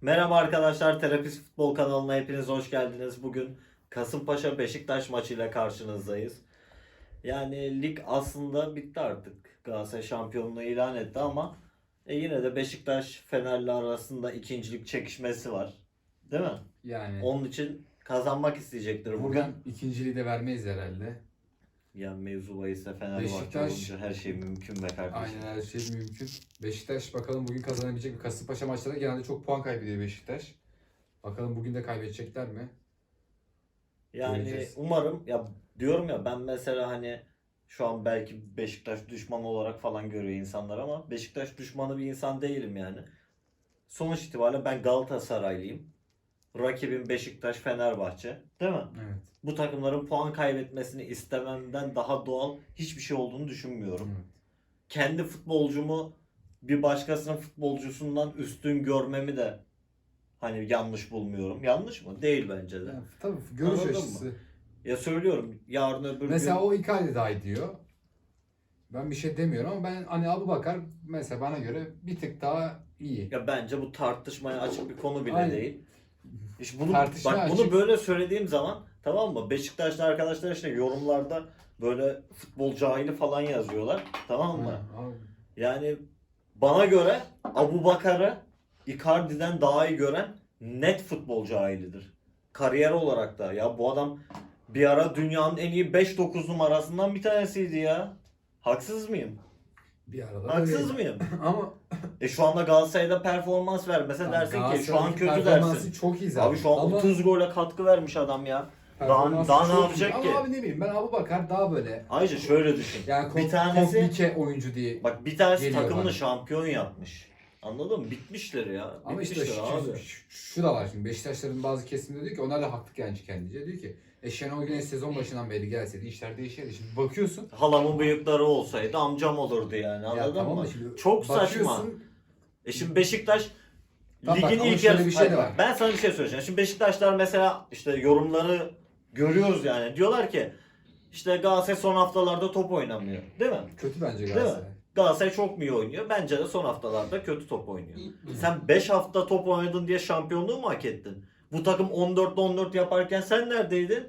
Merhaba arkadaşlar, Terapist Futbol kanalına hepiniz hoş geldiniz. Bugün Kasımpaşa Beşiktaş maçıyla karşınızdayız. Yani lig aslında bitti artık. Galatasaray şampiyonluğu ilan etti ama e, yine de Beşiktaş Fener'le arasında ikincilik çekişmesi var. Değil mi? Yani Onun için kazanmak isteyecektir bugün. buradan ikinciliği de vermeyiz herhalde. Yani mevzu bahisse Fenerbahçe Beşiktaş- olunca her şey mümkün be kardeşim. Aynen her şey mümkün. Beşiktaş bakalım bugün kazanabilecek mi? Kasımpaşa maçlarında genelde çok puan kaybediyor Beşiktaş. Bakalım bugün de kaybedecekler mi? Yani Göreceğiz. umarım ya diyorum ya ben mesela hani şu an belki Beşiktaş düşmanı olarak falan görüyor insanlar ama Beşiktaş düşmanı bir insan değilim yani. Sonuç itibariyle ben Galatasaraylıyım. Rakibim Beşiktaş Fenerbahçe. Değil mi? Evet. Bu takımların puan kaybetmesini istememden daha doğal hiçbir şey olduğunu düşünmüyorum. evet. Kendi futbolcumu bir başkasının futbolcusundan üstün görmemi de hani yanlış bulmuyorum. Yanlış mı? Değil bence de. Yani, tabii görüş Anladın mı? açısı. Ya söylüyorum yarın öbür Mesela gün o Icardi daha diyor. Ben bir şey demiyorum ama ben hani Abu Bakar mesela bana göre bir tık daha iyi. ya bence bu tartışmaya açık bir konu bile Aynen. değil. İşte bunu Tartışma bak bunu açık. böyle söylediğim zaman tamam mı? Beşiktaşlı arkadaşlar işte yorumlarda böyle futbol cahili falan yazıyorlar. Tamam mı? Ha, abi. Yani bana göre Abu Bakar'ı Icardi'den daha iyi gören net futbol cahilidir. Kariyer olarak da ya bu adam bir ara dünyanın en iyi 5-9 numarasından bir tanesiydi ya. Haksız mıyım? Bir arada. Haksız mıyım? Ama E şu anda Galatasaray'da performans vermese dersin ki şu an kötü dersin. çok iyi zaten. Abi şu an Ama 30 gole katkı vermiş adam ya. performansı daha ne çok yapacak iyi. ki? Ama abi ne bileyim ben Abu Bakar daha böyle Ayrıca şöyle düşün. yani bir kom- tanesi oyuncu diye. bak bir tanesi Geliyor takımını bana. şampiyon yapmış. Anladın mı? Bitmişler ya. Ama işte Bitmişler şu, abi. şu, şu da var şimdi Beşiktaşların bazı kesimde diyor ki onlar da haklı genç kendince diyor ki e Şenol Güneş sezon başından beri gelseydi işler değişirdi. Şimdi bakıyorsun. Halamın bıyıkları olsaydı amcam olurdu yani ya anladın tamam mı? da şimdi Çok saçma. bakıyorsun, E şimdi Beşiktaş Tamam bak ligin ama ilk şöyle yarısı bir şey de var. Ben sana bir şey söyleyeceğim. Şimdi Beşiktaşlar mesela işte yorumları görüyoruz yani. Diyorlar ki işte Galatasaray son haftalarda top oynamıyor. Değil mi? Kötü bence? Galatasaray. Galatasaray çok mu iyi oynuyor? Bence de son haftalarda kötü top oynuyor. Sen 5 hafta top oynadın diye şampiyonluğu mu hak ettin? Bu takım 14'te 14 yaparken sen neredeydin?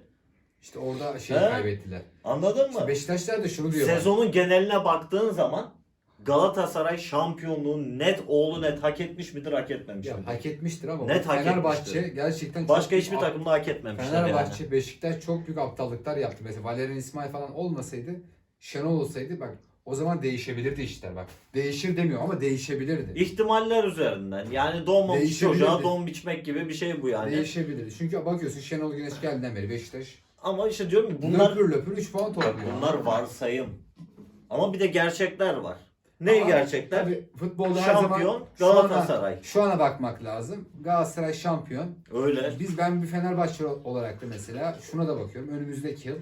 İşte orada şey He? kaybettiler. Anladın mı? İşte Beşiktaşlar da şunu diyor. Sezonun geneline baktığın zaman Galatasaray şampiyonluğu net oğlu net hak etmiş midir hak etmemiş Ya, midir? hak etmiştir ama Net hak Fenerbahçe etmiştir. gerçekten çok Başka büyük hiçbir ap- takımda hak etmemişler Fenerbahçe, yani. Beşiktaş çok büyük aptallıklar yaptı. Mesela Valerian İsmail falan olmasaydı, Şenol olsaydı bak o zaman değişebilirdi işler bak. Değişir demiyorum ama değişebilirdi. İhtimaller üzerinden. Yani doğmamış Değişebilirdi. çocuğa don biçmek gibi bir şey bu yani. Değişebilirdi. Çünkü bakıyorsun Şenol Güneş geldiğinden beri Beşiktaş Ama işte diyorum ki bunlar löpür löpür 3 puan topluyor. bunlar varsayım. Ama bir de gerçekler var. Ne Ama gerçekler? Tabii futbolda her zaman Şampiyon şu ana- Galatasaray. Şu ana bakmak lazım. Galatasaray şampiyon. Öyle. Biz ben bir Fenerbahçe olarak da mesela şuna da bakıyorum. Önümüzdeki yıl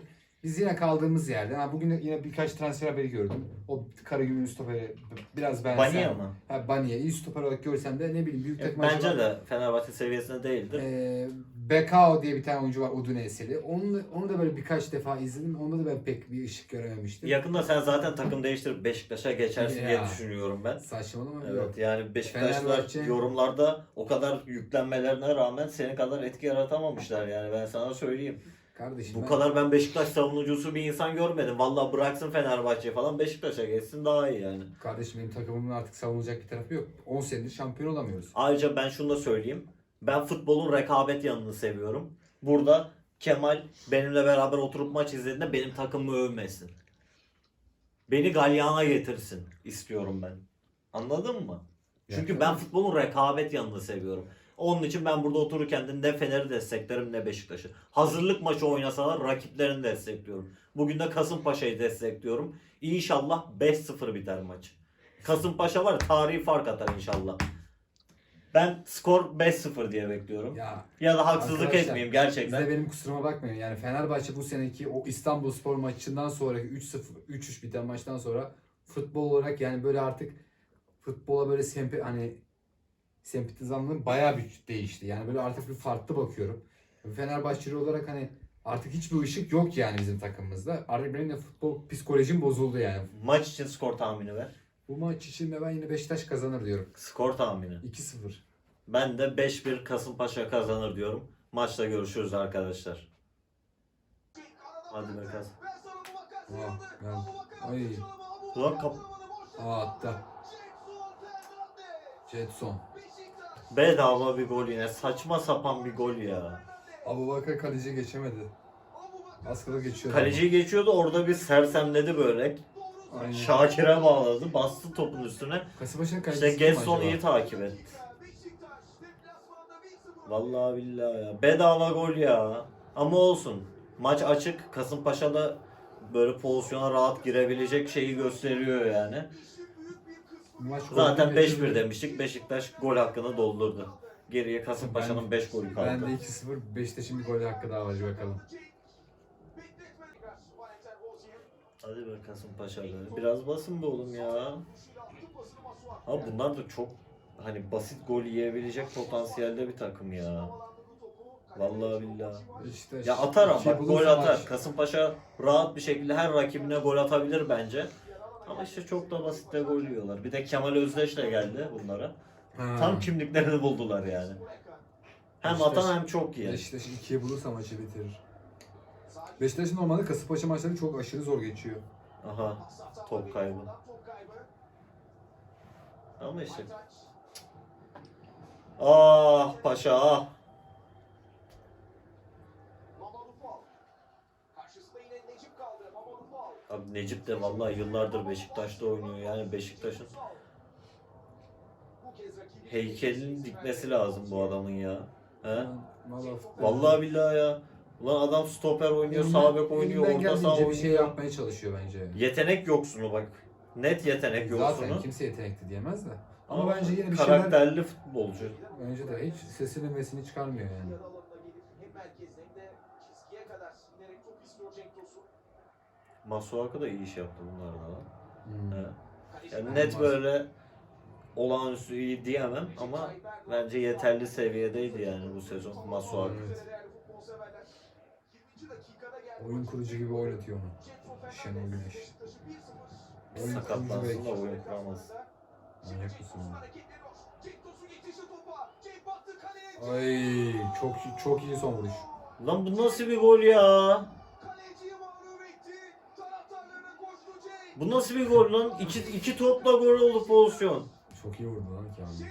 biz yine kaldığımız yerden. Ha, bugün yine birkaç transfer haberi gördüm. O Karagümrük'ün stoperi biraz beğensem. Banya mı? Ha, Baniye iyi stoper olarak görsem de ne bileyim büyük takım Bence acaba- de Fenerbahçe seviyesinde değildir. Ee, Bekao diye bir tane oyuncu var Udinese'li. Onu, onu da böyle birkaç defa izledim. Onda da ben pek bir ışık görememiştim. Yakında sen zaten takım değiştirip Beşiktaş'a geçersin diye Ya. düşünüyorum ben. Saçmalama Evet yok. yani Beşiktaşlar Fenerbahçe- yorumlarda o kadar yüklenmelerine rağmen senin kadar etki yaratamamışlar yani ben sana söyleyeyim. Kardeşim Bu ben- kadar ben Beşiktaş savunucusu bir insan görmedim. Vallahi bıraksın Fenerbahçe falan Beşiktaş'a geçsin daha iyi yani. Kardeşim benim takımımın artık savunulacak bir tarafı yok. 10 senedir şampiyon olamıyoruz. Ayrıca ben şunu da söyleyeyim. Ben futbolun rekabet yanını seviyorum. Burada Kemal benimle beraber oturup maç izlediğinde benim takımımı övmesin. Beni galyana getirsin istiyorum ben. Anladın mı? Çünkü ben tabii. futbolun rekabet yanını seviyorum. Onun için ben burada otururken de ne Fener'i desteklerim ne Beşiktaş'ı. Hazırlık maçı oynasalar rakiplerini destekliyorum. Bugün de Kasımpaşa'yı destekliyorum. İnşallah 5-0 biter maç. Kasımpaşa var tarihi fark atar inşallah. Ben skor 5-0 diye bekliyorum. Ya, Ya da haksızlık etmeyeyim gerçekten. de benim kusuruma bakmayın. Yani Fenerbahçe bu seneki o İstanbul Spor maçından sonraki 3-0 3-3 biten maçtan sonra futbol olarak yani böyle artık futbola böyle sempi hani sempatizanlığım bayağı bir değişti. Yani böyle artık bir farklı bakıyorum. Fenerbahçeli olarak hani artık hiçbir ışık yok yani bizim takımımızda. Artık benim de futbol psikolojim bozuldu yani. Maç için skor tahmini ver. Bu maç için de ben yine Beşiktaş kazanır diyorum. Skor tahmini. 2-0. Ben de 5-1 Kasımpaşa kazanır diyorum. Maçta görüşürüz arkadaşlar. Hadi be Kasım. Aa, ben... Ay. Ulan kap Aa attı. Jetson. Bedava bir gol yine. Saçma sapan bir gol ya. Abu Bakar kaleci geçemedi. Az kala geçiyor. Kaleci geçiyordu orada bir sersemledi böyle. Aynen. Şakir'e bağladı. Bastı topun üstüne. Kasımpaşa'nın kalecisi İşte kim acaba? iyi takip etti. Vallahi billahi ya. Bedava gol ya. Ama olsun. Maç açık. Kasımpaşa'da böyle pozisyona rahat girebilecek şeyi gösteriyor yani. Maç Zaten golden 5-1 geçiyor. demiştik. Beşiktaş gol hakkını doldurdu. Geriye Kasımpaşa'nın 5 golü kaldı. Ben de 2-0. Beşiktaş'ın bir gol hakkı daha var hadi bakalım. Hadi be Kasımpaşa be. Biraz basın be oğlum ya. Ama bunlar da çok hani basit gol yiyebilecek potansiyelde bir takım ya. Vallahi billahi. Beşiktaş. Ya atar ama bak gol atar. Kasımpaşa rahat bir şekilde her rakibine gol atabilir bence. Ama işte çok da basit de gol yiyorlar. Bir de Kemal Özdeş de geldi bunlara. Ha. Tam kimliklerini buldular yani. Hem Beşiktaş- atan hem çok iyi. Beşiktaş 2'ye bulursa maçı bitirir. Beşiktaş'ın normalde Kasımpaşa maçları çok aşırı zor geçiyor. Aha top kaybı. Ama işte. Ah paşa ah. Abi Necip de vallahi yıllardır Beşiktaş'ta oynuyor. Yani Beşiktaş'ın heykelini dikmesi lazım bu adamın ya. He? Vallahi, Vallahi billahi ya. Ulan adam stoper oynuyor, sağ bek oynuyor, orta saha geldiğince bir şey oynuyor. yapmaya çalışıyor bence. Yetenek yoksunu bak. Net yetenek Zaten yoksunu. kimse yetenekli diyemez de. Ama, Ama bence yine bir şeyler... karakterli futbolcu. Bence de hiç sesini mesini çıkarmıyor yani. Masuaku da iyi iş yaptı bunlarla. lan. Hmm. Evet. Yani net böyle olağanüstü iyi diyemem ama bence yeterli seviyedeydi yani bu sezon Masuaku. Evet. Oyun kurucu gibi oynatıyor onu. Şenol Güneş. Oyun Sakatlansın da oyun kuramaz. Manyak mısın? Ay çok çok iyi son vuruş. Lan bu nasıl bir gol ya? Bu nasıl bir gol lan? İki, iki topla gol oldu pozisyon. Çok iyi vurdu lan Kamil.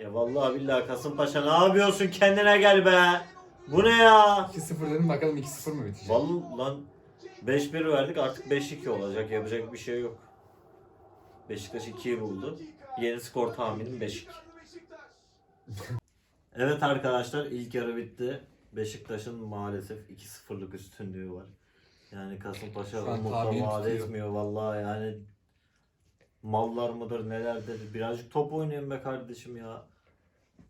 Ya vallahi billahi Kasımpaşa ne yapıyorsun kendine gel be. Bu ne ya? 2-0 dedim bakalım 2-0 mı bitecek? Vallahi lan 5-1 verdik artık 5-2 olacak yapacak bir şey yok. Beşiktaş 2'yi buldu. Yeni skor tahminim 5-2. Evet arkadaşlar ilk yarı bitti. Beşiktaş'ın maalesef 2-0'lık üstünlüğü var. Yani Kasımpaşa Şu an umutla tahminim vaat tutuyor. etmiyor vallahi yani mallar mıdır nelerdir birazcık top oynayın be kardeşim ya.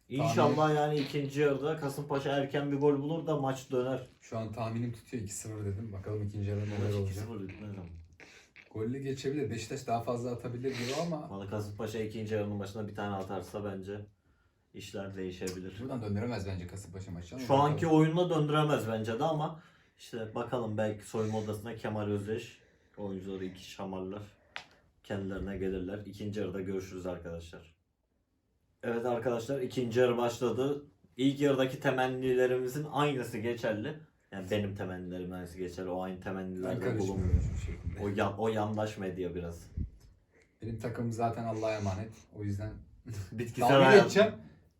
İnşallah yani ikinci yarıda Kasımpaşa erken bir gol bulur da maç döner. Şu an tahminim tutuyor 2-0 dedim. Bakalım ikinci yarıda neler Maç olacak. 2-0 bitmez ama. Gollü geçebilir. Beşiktaş daha fazla atabilir gibi ama Valla Kasımpaşa ikinci yarının başına bir tane atarsa bence işler değişebilir. buradan döndüremez bence Kasımpaşa maçı. ama Şu anki oyunla döndüremez bence de ama işte bakalım belki soyunma odasına Kemal Özdeş oyuncuları iki şamarlar kendilerine gelirler. İkinci yarıda görüşürüz arkadaşlar. Evet arkadaşlar ikinci yarı başladı. İlk yarıdaki temennilerimizin aynısı geçerli. Yani benim temennilerim aynısı geçerli. O aynı temennilerde bulunmuyor. O, yan, o yandaş medya biraz. Benim takımım zaten Allah'a emanet. O yüzden Bitkisel dalga hayat. geçeceğim.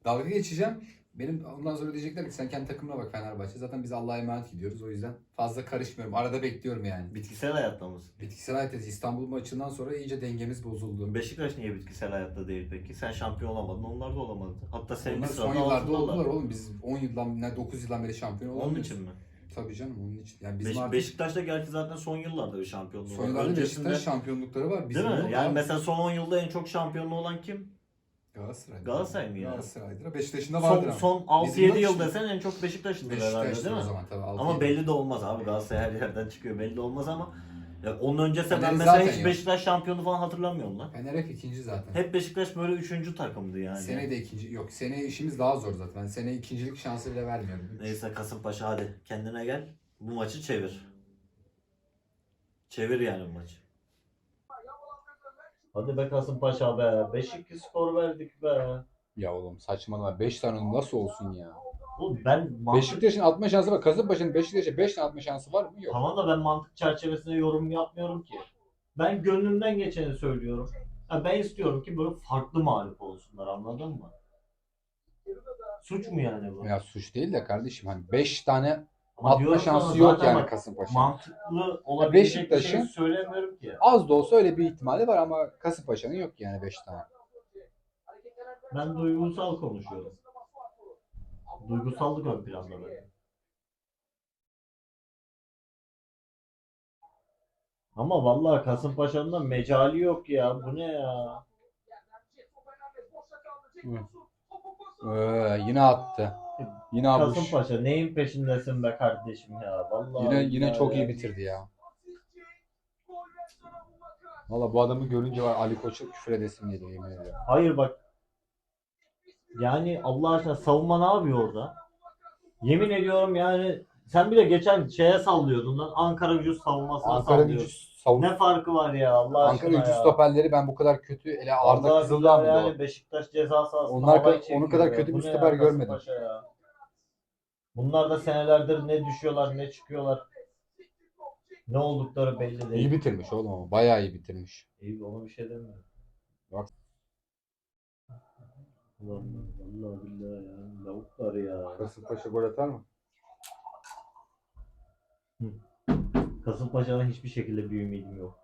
Dalga geçeceğim. Benim ondan sonra diyecekler ki sen kendi takımına bak Fenerbahçe. Zaten biz Allah'a emanet gidiyoruz. O yüzden fazla karışmıyorum. Arada bekliyorum yani. Bitkisel hayatta mısın? Bitkisel hayat İstanbul maçından sonra iyice dengemiz bozuldu. Beşiktaş niye bitkisel hayatta değil peki? Sen şampiyon olamadın, onlar da olamadı. Hatta senin Onlar son yıllarda oldular oğlum. Biz 10 yıldan, ne 9 yıldan beri şampiyon Onun olamıyoruz. için mi? Tabii canım onun için. Yani bizim Beş- artık Beşiktaş'ta gerçi zaten son yıllarda bir şampiyonluğu son var. yıllarda Öncesinde- Beşiktaş şampiyonlukları var. Bizim Değil mi? Yani abi. mesela son 10 yılda en çok şampiyonluğu olan kim? Galatasaray. Galatasaray mı ya? Galatasaray'dır. Beşiktaş'ın da vardır Son, ama. son Bizim 6-7 maç- yıl desen en çok Beşiktaş'ındır herhalde Beşiktaş'tır değil mi? o zaman tabii. altı Ama yedi. belli de olmaz abi. Galatasaray her yerden çıkıyor. Belli de olmaz ama ya onun öncesi ben Fener'i mesela zaten hiç yok. Beşiktaş şampiyonu falan hatırlamıyorum lan. Fener hep ikinci zaten. Hep Beşiktaş böyle üçüncü takımdı yani. Sene de ikinci. Yok sene işimiz daha zor zaten. Ben sene ikincilik şansı bile vermiyorum. Neyse Kasımpaşa hadi kendine gel. Bu maçı çevir. Çevir yani bu maçı. Hadi be Kasımpaşa be. 5-2 skor verdik be. Ya oğlum saçmalama 5 tane nasıl olsun ya? Oğlum ben mantık... Beşiktaş'ın atma şansı var. Kasımpaşa'nın Beşiktaş'a 5 tane atma şansı var mı? Yok. Tamam da ben mantık çerçevesinde yorum yapmıyorum ki. Ben gönlümden geçeni söylüyorum. Ha, ben istiyorum ki böyle farklı mağlup olsunlar anladın mı? Suç mu yani bu? Ya suç değil de kardeşim hani 5 tane Ama atma diyorum şansı sana yok zaten yani bak, Kasımpaşa'nın. Mantıklı olabilecek bir şey söylemiyorum ki. Az da olsa öyle bir ihtimali var ama Kasımpaşa'nın yok yani 5 tane. Ben duygusal konuşuyorum. Duygusallık ön planda böyle. Ama vallahi Kasımpaşa'nın da mecali yok ya. Bu ne ya? Ee, yine attı. Yine Abuş. Kasımpaşa neyin peşindesin be kardeşim ya? Vallahi Yine yine billahi çok ya. iyi bitirdi ya. Valla bu adamı görünce var Ali Koç'a küfür edesim geliyor yemin ediyorum. Hayır bak. Yani Allah aşkına savunma ne yapıyor orada? Yemin ediyorum yani sen bile geçen şeye sallıyordun lan Ankara gücü savunmasına Ankara gücü savun. Ne farkı var ya Allah Ankara aşkına gücü ya. stoperleri ben bu kadar kötü ele Arda billahi mıydı yani Beşiktaş ceza sahasında Onlar halay çekiyor onun kadar ya. kötü Bu bir ne stoper ya görmedim. Kasımpaşa ya? Bunlar da senelerdir ne düşüyorlar ne çıkıyorlar. Ne oldukları belli değil. İyi bitirmiş oğlum ama bayağı iyi bitirmiş. İyi ona bir şey demiyorum. Bak. Ulan vallahi billahi ya. Lavuklar ya. Kasımpaşa gol atar mı? Kasımpaşa'dan hiçbir şekilde bir ümidim yok.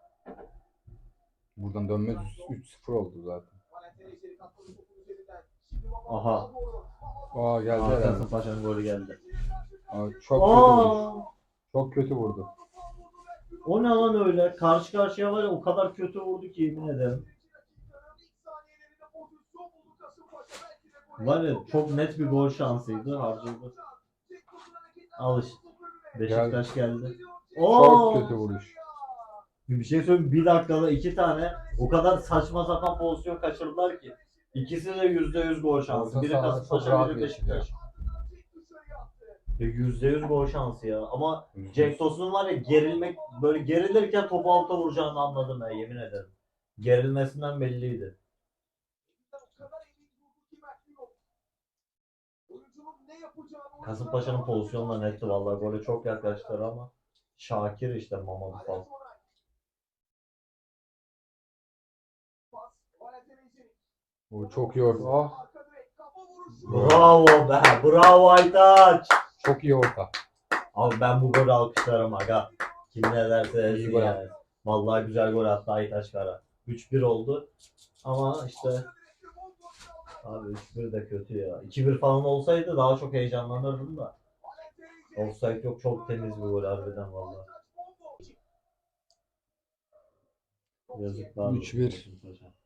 Buradan dönmez 3-0 oldu zaten. Aha. Aa geldi herhalde. Kasımpaşa'nın golü geldi. Aa, çok kötü. Aa, Çok kötü vurdu. o ne lan öyle? Karşı karşıya var ya o kadar kötü vurdu ki yemin ederim. Var ya çok net bir gol şansıydı harcadı. Al işte. Beşiktaş geldi. Oo! Çok kötü vuruş. Bir şey söyleyeyim bir dakikada iki tane o kadar saçma sapan pozisyon kaçırdılar ki. İkisi de yüzde yüz gol şansı. Biri çok Kasımpaşa rahat biri geçti Beşiktaş. Ya Yüzde yüz gol şansı ya. Ama Cenk Tosun'un var ya gerilmek böyle gerilirken topu alta vuracağını anladım ya yemin ederim. Gerilmesinden belliydi. Kasımpaşa'nın pozisyonla netti vallahi gole çok yaklaştılar ama Şakir işte Mamadou Fall. O çok iyi orta. Ah, Bravo be, bravo Aytaç. çok iyi orta. Abi ben bu golü alkışlarım aga. Kim ne derse desin gol yani. Vallahi güzel gol attı Aytaç Kara. 3-1 oldu. Ama işte abi 3-1 de kötü ya. 2-1 falan olsaydı daha çok heyecanlanırdım da. Offside yok çok temiz bir gol harbiden vallahi. Yazıklar olsun 3-1.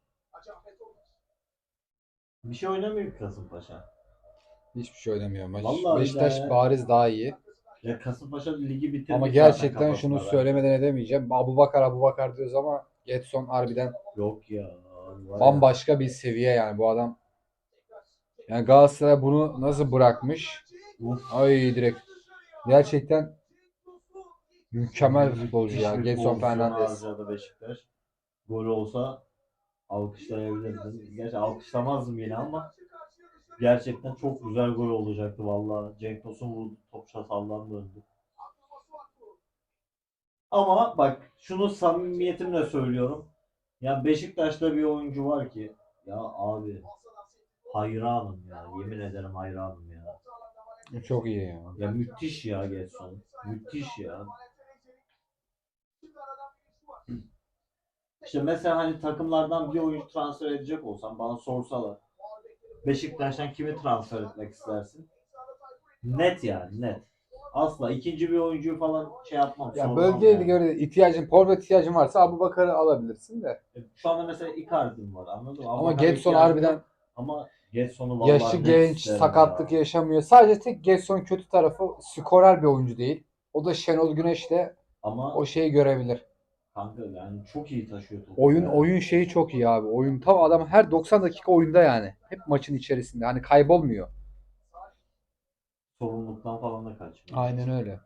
Bir şey oynamıyor ki Kasımpaşa. Hiçbir şey oynamıyor maç. Vallahi Beşiktaş billahi. bariz daha iyi. Ya Kasımpaşa ligi bitirdi. Ama gerçekten şunu söylemeden edemeyeceğim. Abu Bakar Abu Bakar diyoruz ama Getson harbiden Yok ya. var ya. bambaşka bir seviye yani bu adam. Yani Galatasaray bunu nasıl bırakmış? Uf. Ay direkt. Gerçekten mükemmel bir Müthiş futbolcu ya. bir Getson pozisyon Fernandes. harcadı Beşiktaş. Gol olsa alkışlayabilirdim. Gerçi alkışlamazdım yine ama gerçekten çok güzel gol olacaktı valla. Cenk Tosun vurdu. Top şasaldan döndü. Ama bak şunu samimiyetimle söylüyorum. Ya Beşiktaş'ta bir oyuncu var ki ya abi hayranım ya. Yemin ederim hayranım ya. Çok iyi ya. Ya müthiş ya Getson. Müthiş ya. İşte mesela hani takımlardan bir oyuncu transfer edecek olsam bana sorsalar. Beşiktaş'tan kimi transfer etmek istersin? Net yani net. Asla ikinci bir oyuncuyu falan şey yapmam. Ya sormam bölgeye yani. göre ihtiyacın, forvet ihtiyacın varsa Abu Bakar'ı alabilirsin de. Şu anda mesela Icardi'm var anladın mı? Ama Abubakar'a Getson ihtiyacım harbiden yok. Ama Getson'u vallahi yaşı net genç, isterim sakatlık ya. yaşamıyor. Sadece tek Getson kötü tarafı skorer bir oyuncu değil. O da Şenol Güneş de Ama o şeyi görebilir. Kanka yani çok iyi taşıyor topu. Oyun yani. oyun şeyi çok iyi abi. Oyun tam adam her 90 dakika oyunda yani. Hep maçın içerisinde. Hani kaybolmuyor. sorumluluktan falan da kaçmıyor. Aynen öyle.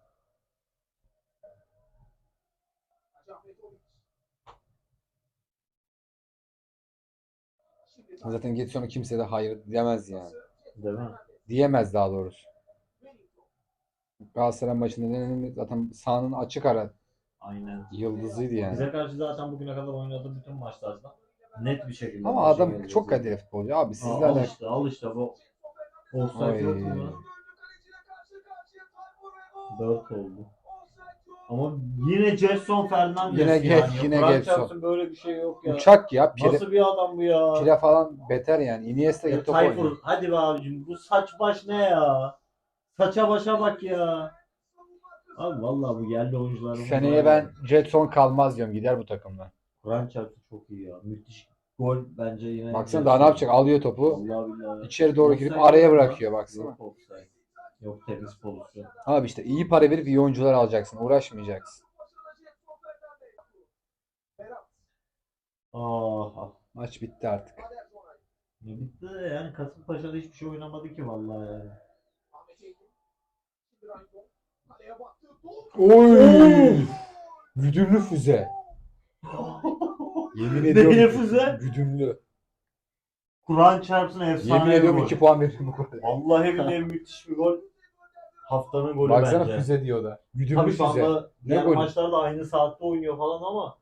Zaten Getson'a kimse de hayır demez yani. Değil mi? Diyemez daha doğrusu. Galatasaray maçında zaten sahanın açık ara Aynen. yıldızıydı yani. Bize karşı zaten bugüne kadar oynadığı bütün maçlarda net bir şekilde. Ama adam veriyor. çok kaliteli futbolcu abi sizlerle al işte al işte bu. Offside yok mu? 4 oldu. Ama yine Jetson Fernandes Yine yani. Get- yine Frank böyle bir şey yok ya. uçak ya pire, Nasıl bir adam bu ya? pire falan beter yani. Iniesta Ya gibi top Tayfur oynuyor. hadi be abicim bu saç baş ne ya? Saça başa bak ya. Abi vallahi bu yerli oyuncuların Seneye ben Jetson kalmaz diyorum gider bu takımdan. Kur'an çarptı çok iyi ya. Müthiş. Gol bence yine. Baksana daha ne yapacak? Alıyor topu. Vallahi billahi. içeri doğru gidip Offside araya yok bırakıyor baksana. Yok offside. Yok temiz pozisyon. Abi işte iyi para verip iyi oyuncular alacaksın. Uğraşmayacaksın. Ah ah. Maç bitti artık. Ne bitti de yani Kasımpaşa'da hiçbir şey oynamadı ki vallahi yani. Oy! Güdümlü füze. Yemin ediyorum. füze? Güdümlü. Kur'an çarpsın efsane Yemin bir ediyorum gol. 2 puan veririm bu golü. Vallahi billahi müthiş bir gol. Haftanın golü Baksana bence. füze diyor da. Güdümlü Tabii şu füze. anda diğer golü? maçlarda aynı saatte oynuyor falan ama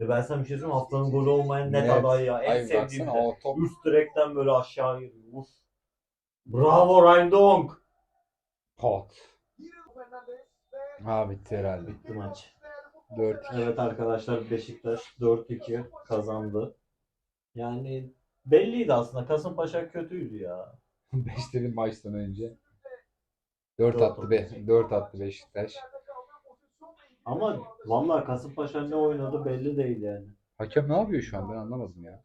e ben sana bir şey söyleyeyim haftanın golü olmayan net Net. aday ya. En Ay sevdiğim baksana de. o top. Üst direkten böyle aşağı giriyor. Uf. Bravo Ryan Dong. Pot. Ha bitti herhalde. Bitti maç. 4 Evet arkadaşlar Beşiktaş 4-2 kazandı. Yani belliydi aslında. Kasımpaşa kötüydü ya. 5 dedim maçtan önce. 4 Dört attı be. 4 attı Beşiktaş. Ama vallahi Kasımpaşa ne oynadı belli değil yani. Hakem ne yapıyor şu an ben anlamadım ya.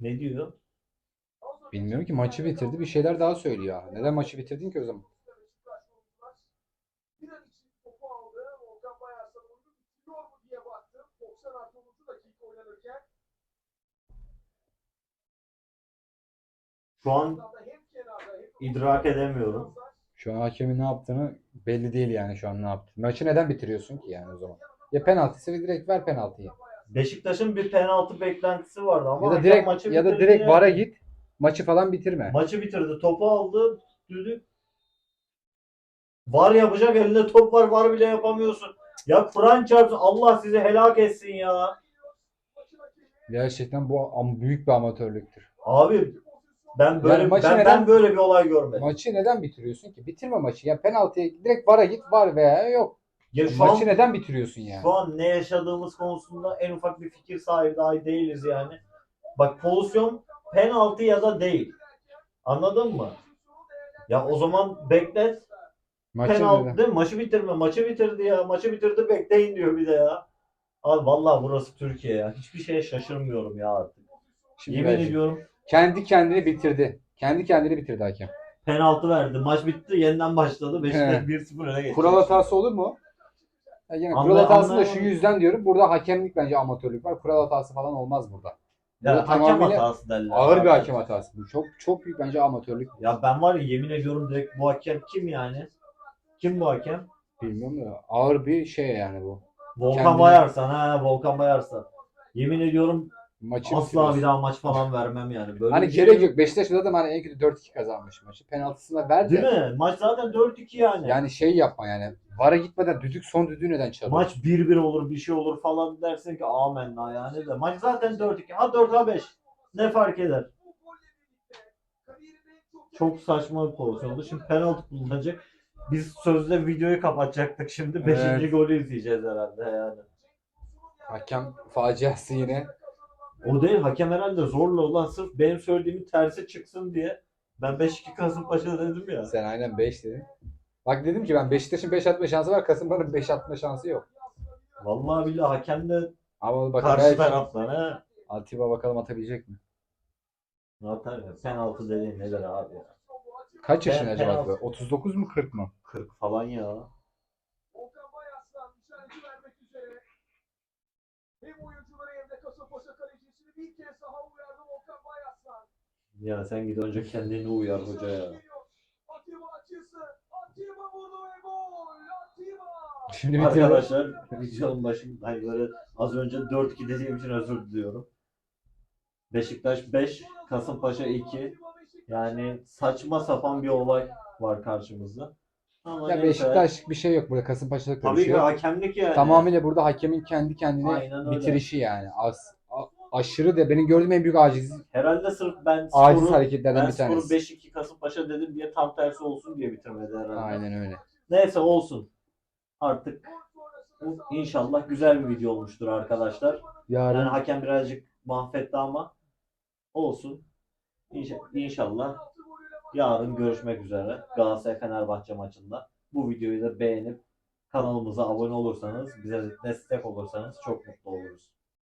Ne diyor? Bilmiyorum ki maçı bitirdi bir şeyler daha söylüyor. Neden maçı bitirdin ki o zaman? Şu an idrak edemiyorum. Şu an hakemin ne yaptığını belli değil yani şu an ne yaptı. Maçı neden bitiriyorsun ki yani o zaman? Ya penaltısı ve direkt ver penaltıyı. Beşiktaş'ın bir penaltı beklentisi vardı ama Ya da direkt maçı ya da direkt. VAR'a git. Maçı falan bitirme. Maçı bitirdi. Topu aldı. Düdük. Var yapacak elinde top var. Var bile yapamıyorsun. Ya Kur'an çarpsın. Allah sizi helak etsin ya. Gerçekten bu am- büyük bir amatörlüktür. Abi ben böyle Yani maçı ben, neden- ben böyle bir olay görmedim. Maçı neden bitiriyorsun ki? Bitirme maçı. Ya penaltıya direkt VAR'a git. VAR veya yok. Ya şu an, Maçı neden bitiriyorsun yani? şu an ne yaşadığımız konusunda en ufak bir fikir sahibi dahi değiliz yani. Bak pozisyon penaltı ya da değil. Anladın mı? Ya o zaman beklet. Maçı penaltı değil mi? Maçı bitirme. Maçı bitirdi ya. Maçı bitirdi bekleyin diyor bir de ya. Abi vallahi burası Türkiye ya. Hiçbir şeye şaşırmıyorum ya artık. Şimdi Yemin ediyorum Kendi kendini bitirdi. Kendi kendini bitirdi hakem. penaltı verdi. Maç bitti. Yeniden başladı. Beşiktaş 1-0 öne geçti. Kural hatası olur mu? Ya yine kural Anlay- hatasında şu yüzden diyorum. Burada hakemlik bence amatörlük var. Kural hatası falan olmaz burada. Ya, Burada hakem tamamıyla hatası derler. Ağır bir hakem hatası. Bu çok çok büyük bence amatörlük. Ya ben var ya yemin ediyorum direkt bu hakem kim yani? Kim bu hakem? Bilmiyorum da ağır bir şey yani bu. Volkan Kendine- Bayarsan ha Volkan Bayarsan. Yemin ediyorum Maçı asla bir daha maç falan vermem yani. Böyle Hani bir şey gerek yok. Beşiktaş zaten hani en kötü 4-2 kazanmış maçı. Penaltısını ver Değil de. mi? Maç zaten 4-2 yani. Yani şey yapma yani. VAR'a gitmeden düdük son düdüğü neden çalıyor? Maç 1-1 olur bir şey olur falan dersin ki amenna yani de. Maç zaten 4-2. Ha 4 ha 5. Ne fark eder? Çok saçma bir pozisyondu. Şimdi penaltı kullanacak. Biz sözde videoyu kapatacaktık şimdi. 5. Evet. golü izleyeceğiz herhalde yani. Hakem faciası yine. O değil hakem herhalde zorla ulan sırf benim söylediğimin tersi çıksın diye. Ben 5-2 Kasımpaşa dedim ya. Sen aynen 5 dedin. Bak dedim ki ben Beşiktaş'ın 5 atma şansı var. Kasımpaşa'nın 5 atma şansı yok. Vallahi billahi hakem de Ama bak karşı taraftan ha. Atiba bakalım atabilecek mi? Ne atar ya? Penaltı dediğin nedir abi ya? Kaç yaşında Ben- acaba? penaltı. Atiba? 39 mu 40 mı? 40 falan ya. Volkan Bayaslan işareti vermek üzere. Hem oyuncuları hem de Kasımpaşa kalecisini bir kez daha uyardı Volkan Bayaslan. Ya sen git önce kendini uyar hoca ya. Atiba açısı. Atiba vurdu ve gol. Atiba. Şimdi. Arkadaşlar videonun başında hani böyle az önce 4-2 dediğim için özür diliyorum. Beşiktaş 5, Kasımpaşa 2. Yani saçma sapan bir olay var karşımızda. Ama Ya. Beşiktaş bir şey yok burada. Kasımpaşa'da Tabii ki karışıyor. hakemlik yani. Tamamıyla burada hakemin kendi kendine Aynen öyle. bitirişi yani. Az, a- aşırı de benim gördüğüm en büyük aciz Herhalde sırf ben aciz skoru, hareketlerden ben bir skoru tanesi. 5-2 Kasımpaşa dedim diye tam tersi olsun diye bitirmedi herhalde. Aynen öyle. Neyse olsun. Artık inşallah güzel bir video olmuştur arkadaşlar. Yarın Yani hakem birazcık mahvetti ama olsun. İnşa- İnşallah yarın görüşmek üzere Galatasaray Fenerbahçe maçında. Bu videoyu da beğenip kanalımıza abone olursanız, bize destek olursanız çok mutlu oluruz.